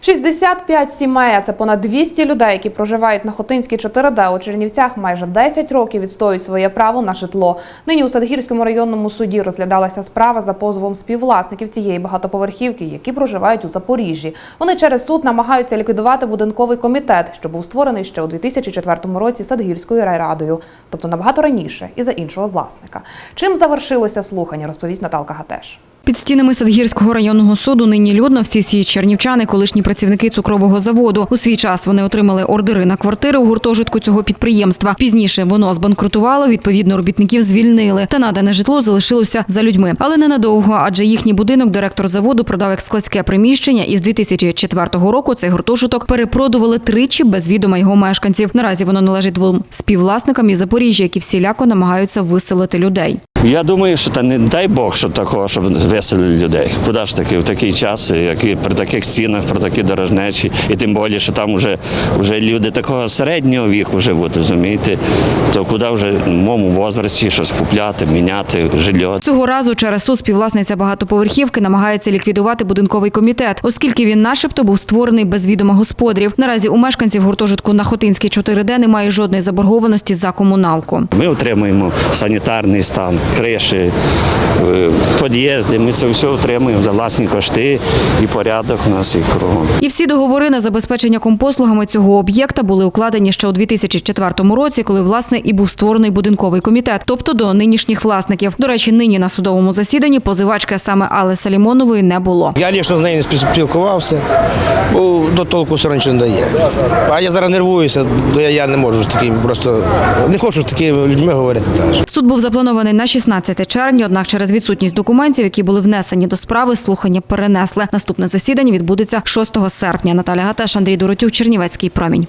65 сімей, це понад 200 людей, які проживають на Хотинській 4D у Чернівцях, майже 10 років відстоюють своє право на житло. Нині у Садгірському районному суді розглядалася справа за позовом співвласників цієї багатоповерхівки, які проживають у Запоріжжі. Вони через суд намагаються ліквідувати будинковий комітет, що був створений ще у 2004 році Садгірською райрадою, тобто набагато раніше і за іншого власника. Чим завершилося слухання, розповість Наталка Гатеш. Під стінами Садгірського районного суду нині людно всі ці чернівчани, колишні працівники цукрового заводу. У свій час вони отримали ордери на квартири у гуртожитку цього підприємства. Пізніше воно збанкрутувало, відповідно, робітників звільнили. Та надане житло залишилося за людьми. Але ненадовго, адже їхній будинок директор заводу продав як складське приміщення, і з 2004 року цей гуртожиток перепродували тричі без відома його мешканців. Наразі воно належить двом співвласникам із Запоріжжя, які всіляко намагаються виселити людей. Я думаю, що та не дай Бог, щоб такого, щоб веселили людей. Куди ж таки в такий час, як і при таких стінах, при такі дорожнечі, і тим більше, що там вже, вже люди такого середнього віку живуть, розумієте, то куди вже в моєму возрасті щось купляти, міняти жилье. Цього разу через суд співвласниця багатоповерхівки намагається ліквідувати будинковий комітет, оскільки він, начебто, був створений без відома господарів. Наразі у мешканців гуртожитку на Хотинській 4D немає жодної заборгованості за комуналку. Ми отримуємо санітарний стан, криші, е, під'їзди. Ми це все отримуємо за власні кошти і порядок у нас і кругом. І всі договори на забезпечення компослугами цього об'єкта були укладені ще у 2004 році, коли власне і був створений будинковий комітет, тобто до нинішніх власників. До речі, нині на судовому засіданні позивачки саме Алли Салімонової не було. Я лічно з нею не спілкувався, бо до толку все нічого не дає. А я зараз нервуюся, то я, я не можу з таким просто не хочу з такими людьми говорити теж. Суд був запланований на 16 червня, однак через відсутність документів, які були внесені до справи, слухання перенесли. Наступне засідання відбудеться 6 серпня. Наталя Гатеш, Андрій Доротюк, Чернівецький промінь.